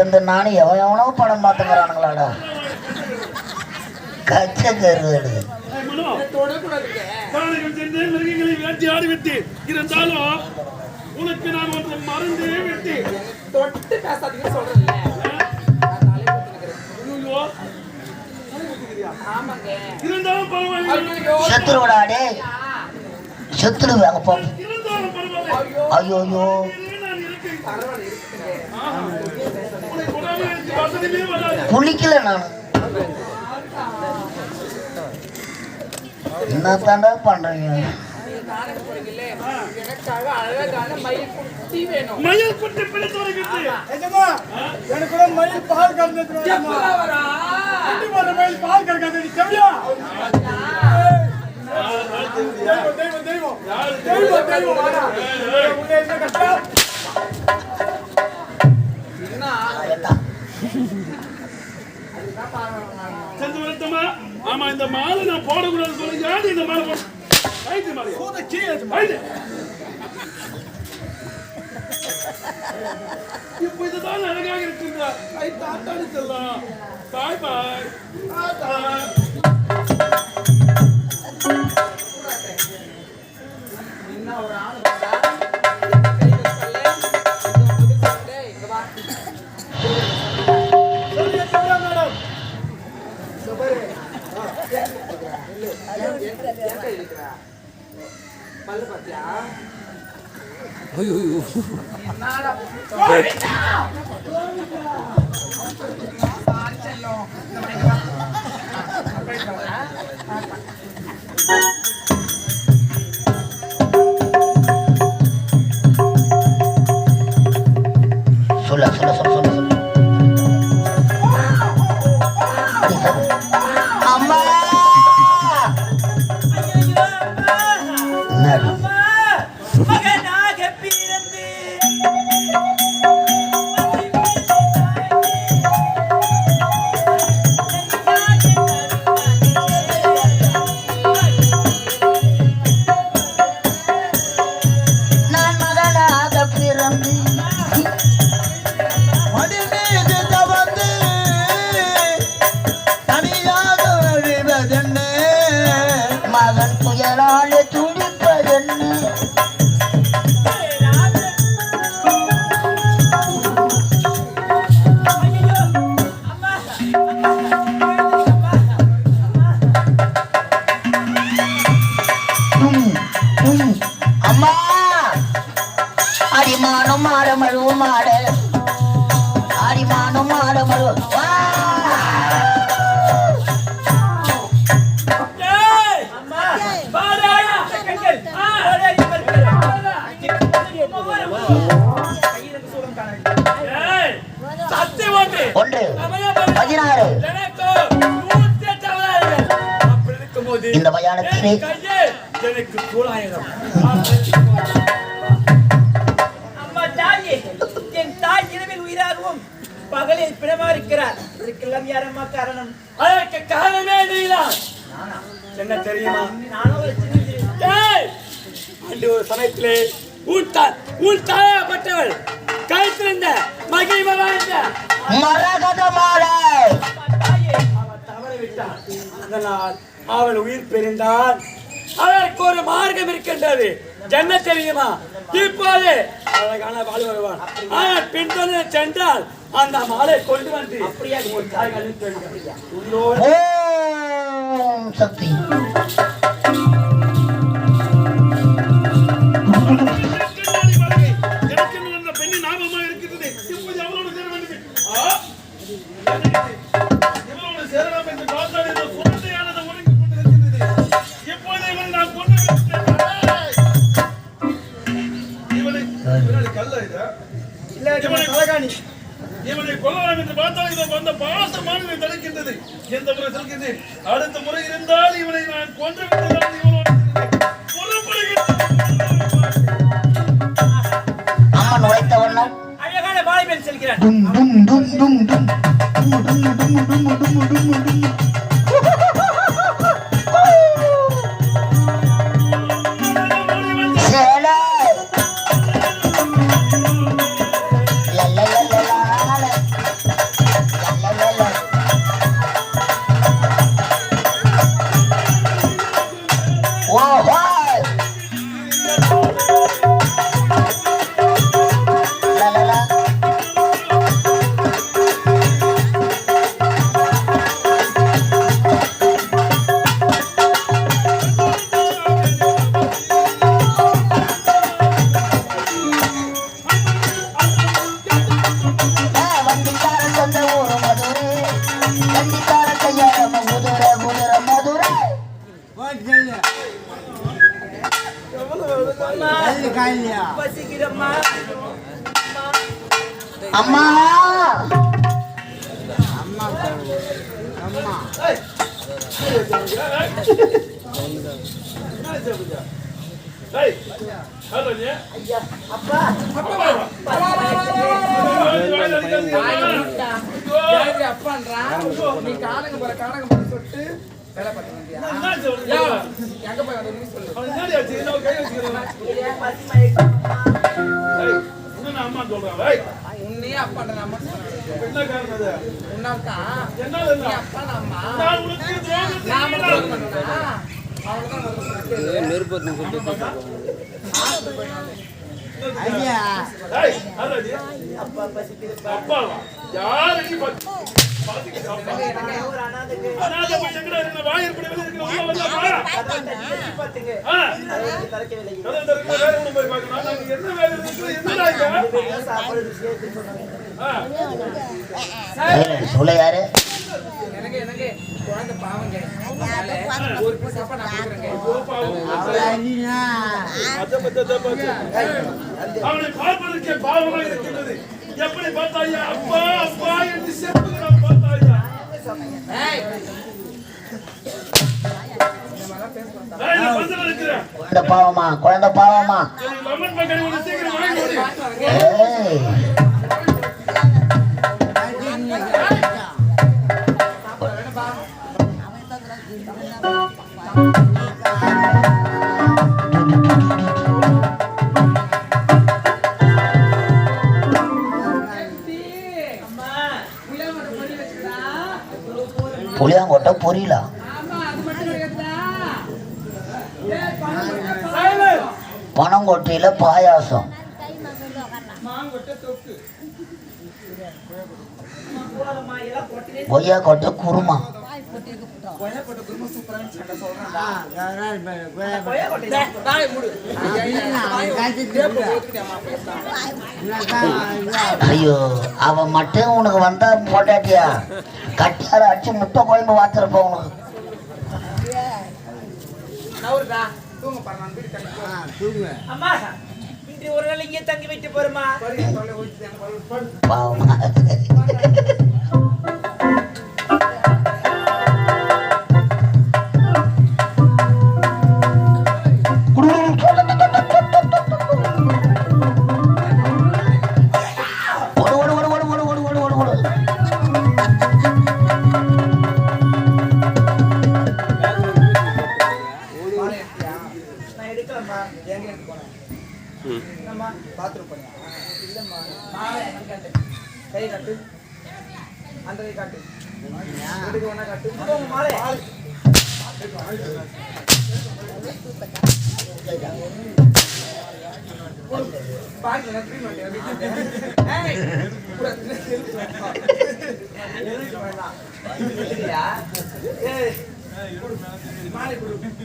சேர்ந்து நானும் எவன் எவனோ படம் பார்த்துங்கிறானுங்களாடா கச்ச கருது வேட்டையாடி விட்டு இருந்தாலும் உனக்கு ஐயோ குளிக்கல நான் என்ன தாண்டா பண்றீங்க மயில் குட்டி பிடித்து வருகிறது எனக்கு மயில் பால் சென்று வரட்டுமா? ஆமா இந்த மாலை நான் போடக்கூடாது சொல்லி இந்த மாலை போட ஐந்து மாலை. கூத கீழே இப்போ இதுதான் அழகாக இருக்கின்ற ஐ தாத்தாடி செல்லாம் பாய் பாய். தாத்தா. என்ன ஒரு ஆள்? இருக்கிற பல்லு பார்த்தியா ஐயோ sola, sola, sola, sola. அன்று ஒரு சமயத்திலே உன் தா- உன் தாயப்பட்டவள் கழுத்திருந்த மகிமை வாழ்ந்த மரகத மாலை அதனால் அவள் உயிர் பிரிந்தால் அதற்கு ஒரு மார்க்கம் இருக்கின்றது. என்ன தெரியுமா? இப்போது அழகான வாழ் வருவான் ஆனால் பின்தொடர்ந்து சென்றால் அந்த மாலை கொண்டு வந்து அப்படியா? something. மேல் செல்கிறான். அப்பான்றான் நீ காலங்க போற காலங்க போற சொல்லிட்டு வேலை பார்க்க வேண்டியா எங்க போய் அது சொல்லு. அம்மா சொல்றேன். உன்னையே அப்பாட்ட நம்ம உன்னாக்கா அப்பா நம்ம நெருப்பத்தை ஐயா. அப்பா அப்பா சொல்ல யாரு? குழந்தை பாவங்க ஒரு பீஸ் சாப்பாடு நான் கொடுக்குறேங்க அவனை பார்ப்பதற்கே பாவமாக இருக்கின்றது. எப்படி பார்த்தா அப்பா அப்பா என்று சேர்த்து குழந்தை பாவமா குழந்தை பாவமா. புளியாங்கொட்டை பொரியலா. பனங்கொட்டையில பாயாசம். கொய்யா கொட்டை குருமா. கொயக்கோட்டை குருமா சூப்பரான சண்டை சொல்றேன்டா. கொயக்கோட்டை தாய் மூடு. ஐயோ அவ மட்டும் உனக்கு வந்தா போட்டாட்டியா கட்டார அடிச்சு முட்டை குழம்பு வாத்துறப்ப உனக்கு. ஒரு வேலை இங்கே தங்கி வைக்க போறமா கை கட்டு அந்த கை காட்டு ஒன்னா காட்டு மாலை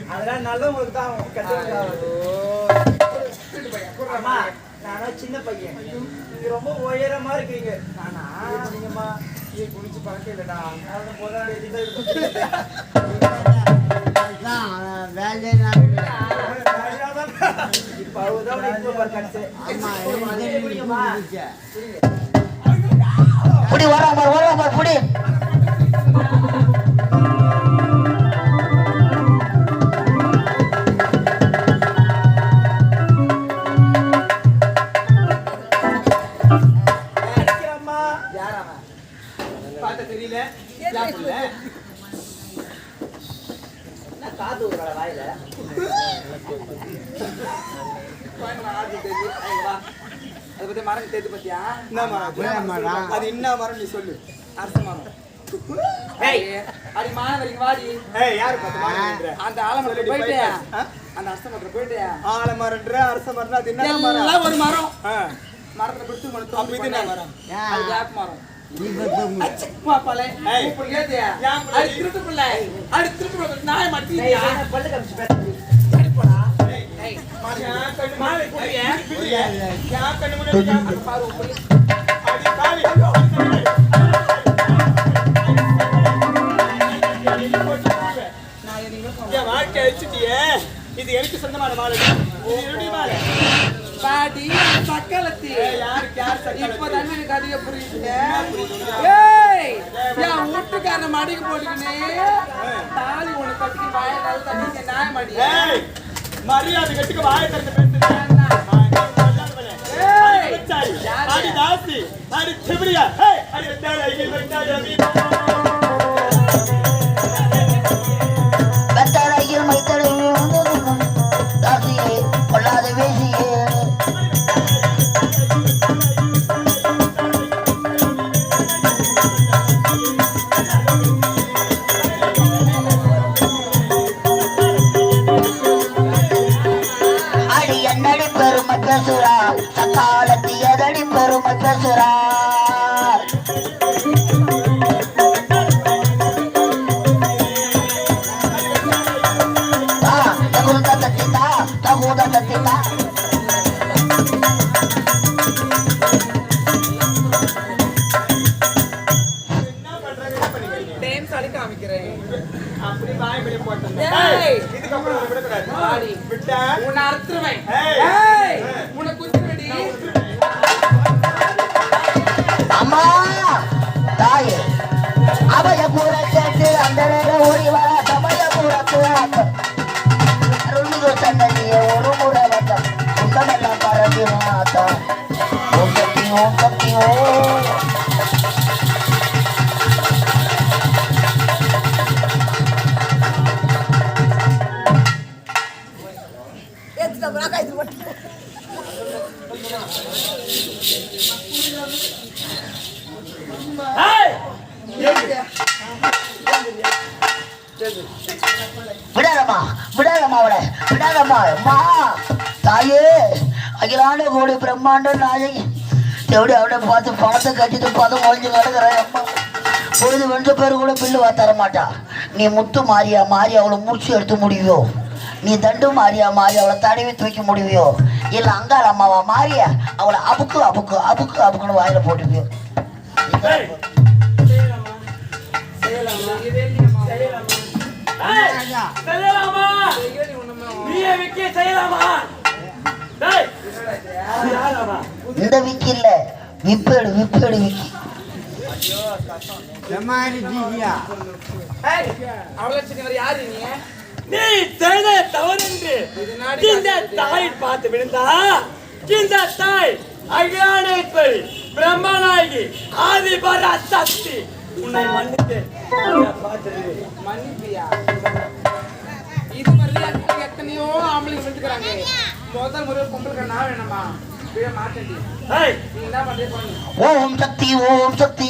அதெல்லாம் நல்லவங்களுக்கு தான் கட்டு நானா சின்ன பையன். நீங்க ரொம்ப உயரமா இருக்கீங்க. நானா நீங்கம்மா நீ குளிச்சு பழக்கம் இல்லடா புடி வர புடி. மரா அது என்ன மரம் நீ சொல்லு அரச மரம் அந்த ஆலமரத்துல போயிட்டு அந்த அரச மரத்துல போயிட்டு அரச மரம் அது என்ன மரம் ஒரு மரம் மரத்தை பிடிச்சு மரம் அப்படி இது மரம் அது யாக் மரம் மாலை என் வாழ்க்கை அழிச்சிட்டியே. இது எனக்கு சொந்தமான மாலை. இது என்னுடைய மாலை. பாடி சக்கலத்தி? இப்பதானே எனக்கு அதிக புரியுதுங்க. என் வீட்டுக்காரன மடிக்கு போட்டுக்கினே? தாலி உனக்கு கட்டிக்கு வாயை நல்லா தட்டி நியாய மாடி ஏய், மரியாதை கட்டுக்கு வாயை. ஏய் அடி தாசி, அடி திமிரியா, ஏய், அடி வெட்டாத, இடி வாயை வெளிய போட்டேன். இதுக்கப்புறம் உன்னை விடக்கூடாது. விட்டா, உன்னை அறுத்துருவேன். உன்னை குத்துறடி அம்மா! தாயே! அவைய கூற கேட்டு அந்த நேரம் ஓடி வர சமய கூறத்து அருள்மிகு சன்னதியே ஒரு முறை வந்த சுத்தமெல்லாம் பரவி மாத்தா ஓம் சக்தி ஓம் சக்தி ஓம் விடாதம்மா விடாதம்மா அவளை விடாதம்மா அம்மா. தாயே அகிலாண்ட கோடி பிரம்மாண்ட நாயகி எப்படி அவட பார்த்து பணத்தை கட்டிட்டு பதம் ஒழிஞ்சு கிடக்குறேன் அம்மா. பொழுது வென்ற பேர் கூட பில்லு வா தர மாட்டா நீ முத்து மாறியா மாறி அவளை மூச்சு எடுத்து முடிவியோ நீ தண்டு மாறியா மாறி அவளை தடவி தூக்கி முடிவியோ இல்ல அங்காள் அம்மாவா மாறியா அவளை அபுக்கு அபுக்கு அபுக்கு அபுக்குன்னு வாயில போட்டுவியோ? இந்த விக்கி இல்ல. விப்பேடு விப்பேடு விக்கி. ஏய் அவளை சின்னவர் யாரு நீ? நீ செய்த தவறென்று. இந்த தாய் பார்த்து விழுந்தா? இந்த தாய் அகிலானேஸ்வரி பிரம்மநாயகி ஆதிபர சக்தி உன்னை மன்னித்து மன்னிப்பியா? இது மாதிரி எத்தனையோ ஆம்பளைங்க விட்டுக்கிறாங்க முதல் முறை பொம்பளை நான் வேணாமா? விட மாட்டேன் ஏய். நீ என்ன பண்றே பண்ணு ஓம் சக்தி ஓம் சக்தி.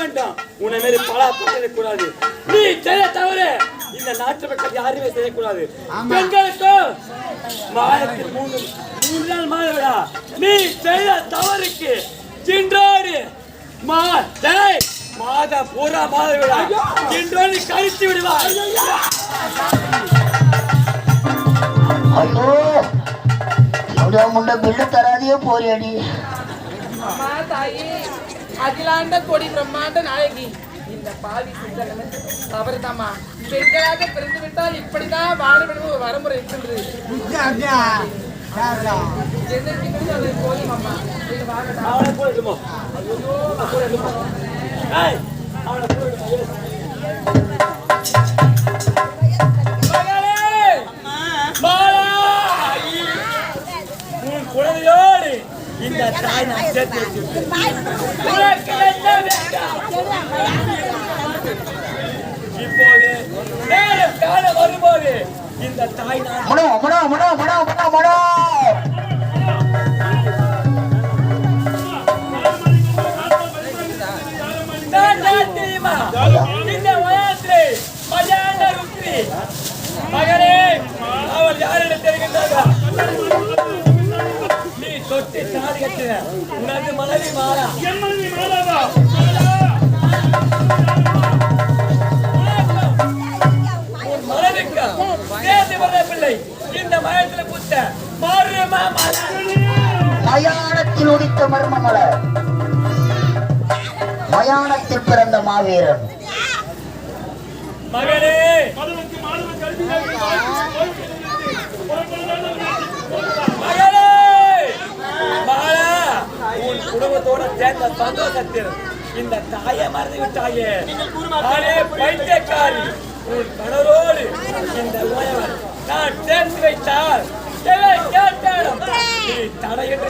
வேண்டும். உன்னை மாரி பல கூடாது நீ செய்த தவறு. இந்த நாட்டு மக்கள் யாருமே செய்யக்கூடாது. பெண்களுக்கு மாதத்தில் மூணு மூணு நாள் மாதவிடா நீ செய்த தவறுக்கு சின்றோடு மா டேய், மாதம் பூரா மாதவிடா சின்றோடு கழித்து விடுவார் ஐயோ எவ்வளோ முண்டை பில்லு தராதையே போறியாடி. அம்மா தாயி. அகிலாண்ட கொடி பிரம்மாண்ட நாயகி. இந்த பாவி சிந்தனை தவறுதாம்மா. பெண்களாக பிறந்து விட்டால் இப்படிதான் வாழ வேண்டும் ஒரு வரமுறை இருக்கின்றது அவனை போயிடுமோ இந்த தாய் நான் சேர்த்து இப்போது நேரம் காலம் வரும்போது இந்த தாய் நான் உனது மனைவி மாறா. என் மனைவி மாறாதா உன் மனைவிக்கு சேர்ந்து வர பிள்ளை இந்த மயத்துல புத்த மாறுமா மலர். மயானத்தில் உதித்த மர்மமலர் மயானத்தில் பிறந்த மாவீரன். மகனே உன் குடும்பத்தோட சேர்ந்த சந்தோஷத்தில் இந்த தாயை மறந்து விட்டாயே நானே பைத்தியக்காரி. உன் கணவரோடு இந்த உயவன் நான் சேர்த்து வைத்தால். கேட்டாலும் நீ தடையிட்டு